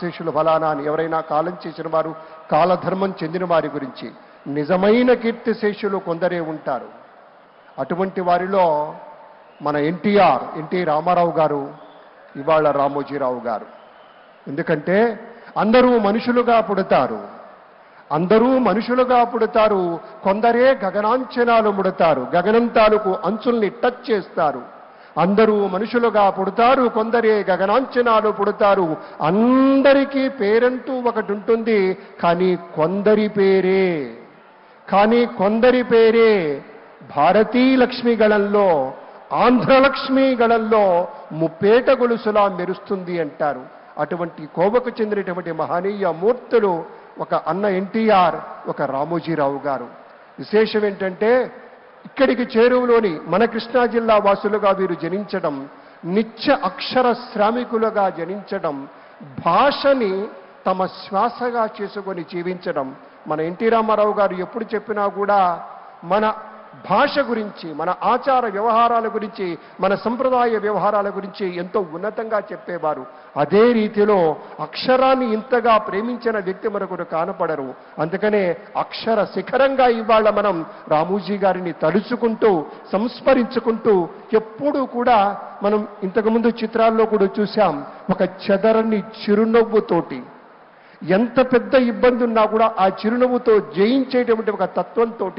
శేషులు ఫలానా అని ఎవరైనా కాలం చేసిన వారు కాలధర్మం చెందిన వారి గురించి నిజమైన కీర్తి శిష్యులు కొందరే ఉంటారు. అటువంటి వారిలో మన ఎన్టీఆర్ ఎన్టీ రామారావు గారు ఇవాళ రామోజీరావు గారు. ఎందుకంటే అందరూ మనుషులుగా పుడతారు. అందరూ మనుషులుగా పుడతారు. కొందరే గగనాంచనాలు ముడతారు. గగనం తాలూకు అంచుల్ని టచ్ చేస్తారు. అందరూ మనుషులుగా పుడతారు కొందరే గగనాంచనాలు పుడతారు. అందరికీ పేరంటూ ఒకటి ఉంటుంది కానీ కొందరి పేరే. కానీ కొందరి పేరే భారతీ లక్ష్మి గళంలో ఆంధ్రలక్ష్మి గళంలో ముప్పేట గొలుసులా మెరుస్తుంది అంటారు. అటువంటి కోవకు చెందినటువంటి మహనీయ మూర్తులు ఒక అన్న ఎన్టీఆర్ ఒక రామోజీరావు గారు. విశేషం ఏంటంటే ఇక్కడికి చేరువలోని మన కృష్ణా జిల్లా వాసులుగా వీరు జనించడం నిత్య అక్షర శ్రామికులుగా జనించడం భాషని తమ శ్వాసగా చేసుకొని జీవించడం. మన ఎన్టీ రామారావు గారు ఎప్పుడు చెప్పినా కూడా మన భాష గురించి మన ఆచార వ్యవహారాల గురించి మన సంప్రదాయ వ్యవహారాల గురించి ఎంతో ఉన్నతంగా చెప్పేవారు. అదే రీతిలో అక్షరాన్ని ఇంతగా ప్రేమించిన వ్యక్తి మరొకరు కానపడరు. అందుకనే అక్షర శిఖరంగా ఇవాళ మనం రామూజీ గారిని తలుచుకుంటూ సంస్మరించుకుంటూ ఎప్పుడూ కూడా మనం ఇంతకుముందు చిత్రాల్లో కూడా చూశాం ఒక చెదరని చిరునవ్వుతోటి. ఎంత పెద్ద ఇబ్బంది ఉన్నా కూడా ఆ చిరునవ్వుతో జయించేటువంటి ఒక తత్వంతో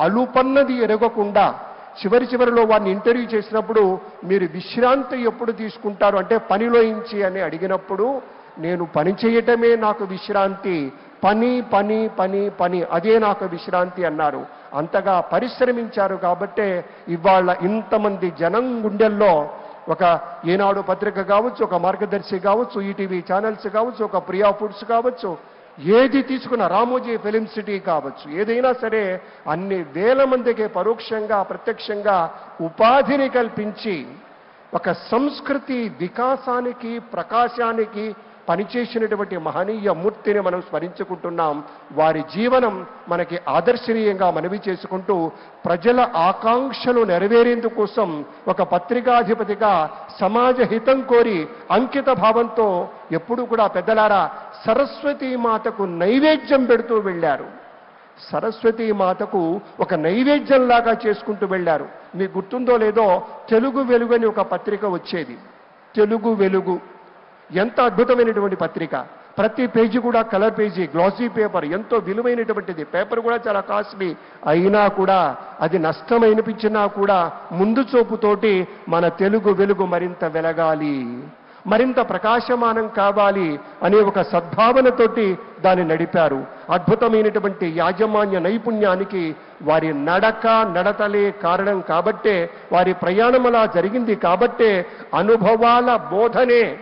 అలుపన్నది ఎరగకుండా చివరి చివరిలో వారిని ఇంటర్వ్యూ చేసినప్పుడు మీరు విశ్రాంతి ఎప్పుడు తీసుకుంటారు? అంటే పనిలోంచి అని అడిగినప్పుడు నేను పని చేయటమే నాకు విశ్రాంతి. పని పని పని పని అదే నాకు విశ్రాంతి అన్నారు. అంతగా పరిశ్రమించారు కాబట్టే ఇవాళ ఇంతమంది జనం గుండెల్లో ఒక ఏనాడు పత్రిక కావచ్చు ఒక మార్గదర్శి కావచ్చు ఈటీవీ ఛానల్స్ కావచ్చు ఒక ప్రియా ఫుడ్స్ కావచ్చు ఏది తీసుకున్న రామోజీ ఫిలిం సిటీ కావచ్చు ఏదైనా సరే అన్ని వేల మందికి పరోక్షంగా ప్రత్యక్షంగా ఉపాధిని కల్పించి ఒక సంస్కృతి వికాసానికి ప్రకాశానికి పనిచేసినటువంటి మహనీయ మూర్తిని మనం స్మరించుకుంటున్నాం. వారి జీవనం మనకి ఆదర్శనీయంగా మనవి చేసుకుంటూ ప్రజల ఆకాంక్షలు నెరవేరేందుకోసం ఒక పత్రికాధిపతిగా సమాజ హితం కోరి అంకిత భావంతో ఎప్పుడు కూడా పెద్దలారా సరస్వతీ మాతకు నైవేద్యం పెడుతూ వెళ్ళారు. సరస్వతీ మాతకు ఒక నైవేద్యంలాగా చేసుకుంటూ వెళ్ళారు. మీకు గుర్తుందో లేదో తెలుగు వెలుగు అని ఒక పత్రిక వచ్చేది. తెలుగు వెలుగు. ఎంత అద్భుతమైనటువంటి పత్రిక. ప్రతి పేజీ కూడా కలర్ పేజీ గ్లాసీ పేపర్ ఎంతో విలువైనటువంటిది. పేపర్ కూడా చాలా కాస్ట్లీ. అయినా కూడా అది నష్టం అనిపించినా కూడా ముందు చూపుతోటి మన తెలుగు వెలుగు మరింత వెలగాలి. మరింత ప్రకాశమానం కావాలి అనే ఒక సద్భావనతోటి దాన్ని నడిపారు. అద్భుతమైనటువంటి యాజమాన్య నైపుణ్యానికి వారి నడక నడతలే కారణం కాబట్టే వారి ప్రయాణం అలా జరిగింది కాబట్టే అనుభవాల బోధనే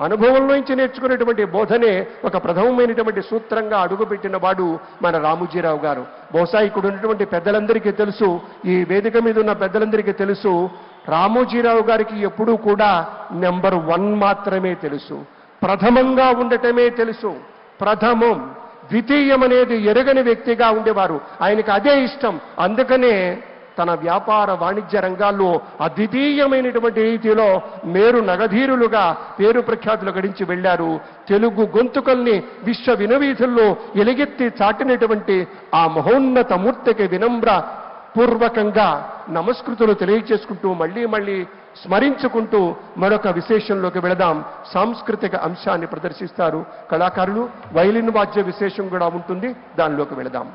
అనుభవం నుంచి నేర్చుకునేటువంటి బోధనే ఒక ప్రథమమైనటువంటి సూత్రంగా అడుగుపెట్టిన వాడు మన రామోజీరావు గారు. బహుశా ఇక్కడ ఉన్నటువంటి పెద్దలందరికీ తెలుసు ఈ వేదిక మీద ఉన్న పెద్దలందరికీ తెలుసు రామోజీరావు గారికి ఎప్పుడూ కూడా నెంబర్ వన్ మాత్రమే తెలుసు. ప్రథమంగా ఉండటమే తెలుసు. ప్రథమం ద్వితీయం అనేది ఎరగని వ్యక్తిగా ఉండేవారు. ఆయనకి అదే ఇష్టం. అందుకనే తన వ్యాపార వాణిజ్య రంగాల్లో అద్వితీయమైనటువంటి రీతిలో మేరు నగధీరులుగా పేరు ప్రఖ్యాతులు గడించి వెళ్ళారు. తెలుగు గొంతుకల్ని విశ్వ వినవీధుల్లో ఎలుగెత్తి చాటినటువంటి ఆ మహోన్నత మూర్తికి వినమ్ర పూర్వకంగా నమస్కృతులు తెలియచేసుకుంటూ మళ్ళీ మళ్ళీ స్మరించుకుంటూ మరొక విశేషంలోకి వెళదాం. సాంస్కృతిక అంశాన్ని ప్రదర్శిస్తారు కళాకారులు. వైలిన్ వాద్య విశేషం కూడా ఉంటుంది. దానిలోకి వెళదాం.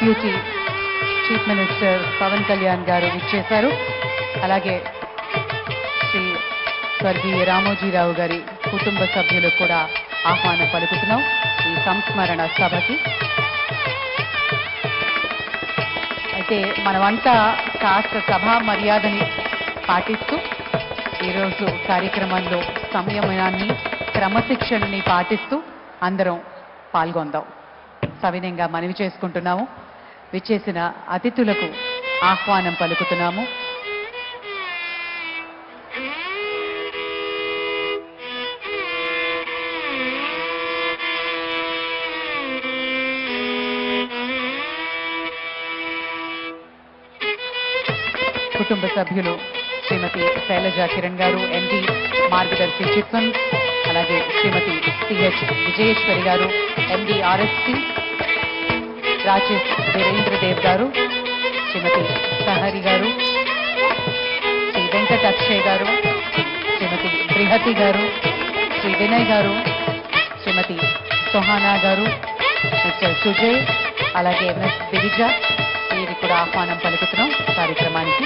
Deputy chief minister Pawan Kalyan గారు ఇచ్చేశారు అలాగే శ్రీ స్వర్గీయ రామోజీరావు గారి కుటుంబ సభ్యులు కూడా ఆహ్వానం పలుకుతున్నాం. ఈ సంస్మరణ సభకి. అయితే మనమంతా కాస్త సభా మర్యాదని పాటిస్తూ ఈరోజు కార్యక్రమంలో సంయమనాన్ని క్రమశిక్షణని పాటిస్తూ అందరం పాల్గొందాం. సవినయంగా మనవి చేసుకుంటున్నాము. విచ్చేసిన అతిథులకు ఆహ్వానం పలుకుతున్నాము. కుటుంబ సభ్యులు శ్రీమతి శైలజ కిరణ్ గారు ఎండి మార్గదర్శి చిట్ అలాగే శ్రీమతి సిహెచ్ విజయేశ్వరి గారు ఎండి ఆర్ఎస్పి రాజేష్ వీరేంద్రదేవ్ గారు శ్రీమతి సహరి గారు శ్రీ వెంకట అక్షయ్ గారు శ్రీమతి బృహతి గారు శ్రీ వినయ్ గారు శ్రీమతి సోహానా గారు మిస్టర్ సుజయ్ అలాగే మిస్ దివిజ వీరికి కూడా ఆహ్వానం పలుకుతున్నాం కార్యక్రమానికి.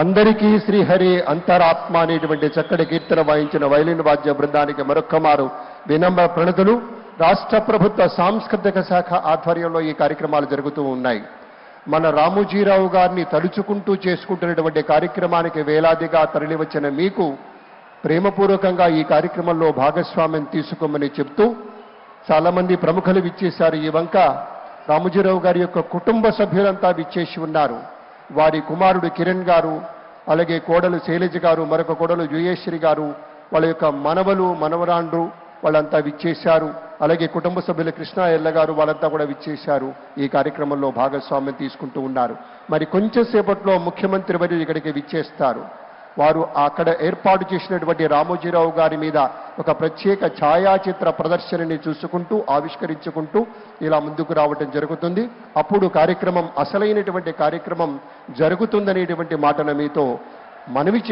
అందరికీ శ్రీహరి అంతరాత్మ అనేటువంటి చక్కటి కీర్తన వాయించిన వైలిన్ వాద్య బృందానికి మరొక్కమారు వినమ్ర ప్రణతులు. రాష్ట్ర ప్రభుత్వ సాంస్కృతిక శాఖ ఆధ్వర్యంలో ఈ కార్యక్రమాలు జరుగుతూ ఉన్నాయి. మన రామోజీరావు గారిని తలుచుకుంటూ చేసుకుంటున్నటువంటి కార్యక్రమానికి వేలాదిగా తరలివచ్చిన మీకు ప్రేమపూర్వకంగా ఈ కార్యక్రమంలో భాగస్వామ్యం తీసుకోమని చెప్తూ చాలామంది ప్రముఖులు విచ్చేశారు. ఈ వంక రామోజీరావు గారి యొక్క కుటుంబ సభ్యులంతా విచ్చేసి ఉన్నారు. వారి కుమారుడు కిరణ్ గారు అలాగే కోడలు శైలజ గారు మరొక కోడలు జుయేశ్వరి గారు వాళ్ళ యొక్క మనవలు మనవరాండ్రు వాళ్ళంతా విచ్చేశారు. అలాగే కుటుంబ సభ్యులు కృష్ణ ఎల్ల గారు వాళ్ళంతా కూడా విచ్చేశారు. ఈ కార్యక్రమంలో భాగస్వామ్యం తీసుకుంటూ ఉన్నారు. మరి కొంచెం సేపట్లో ముఖ్యమంత్రి వర్యులు ఇక్కడికి విచ్చేస్తారు. వారు అక్కడ ఏర్పాటు చేసినటువంటి రామోజీరావు గారి మీద ఒక ప్రత్యేక ఛాయాచిత్ర ప్రదర్శనని చూసుకుంటూ ఆవిష్కరించుకుంటూ ఇలా ముందుకు రావటం జరుగుతుంది. అప్పుడు కార్యక్రమం అసలైనటువంటి కార్యక్రమం జరుగుతుందనేటువంటి మాటను మీతో మనవి చే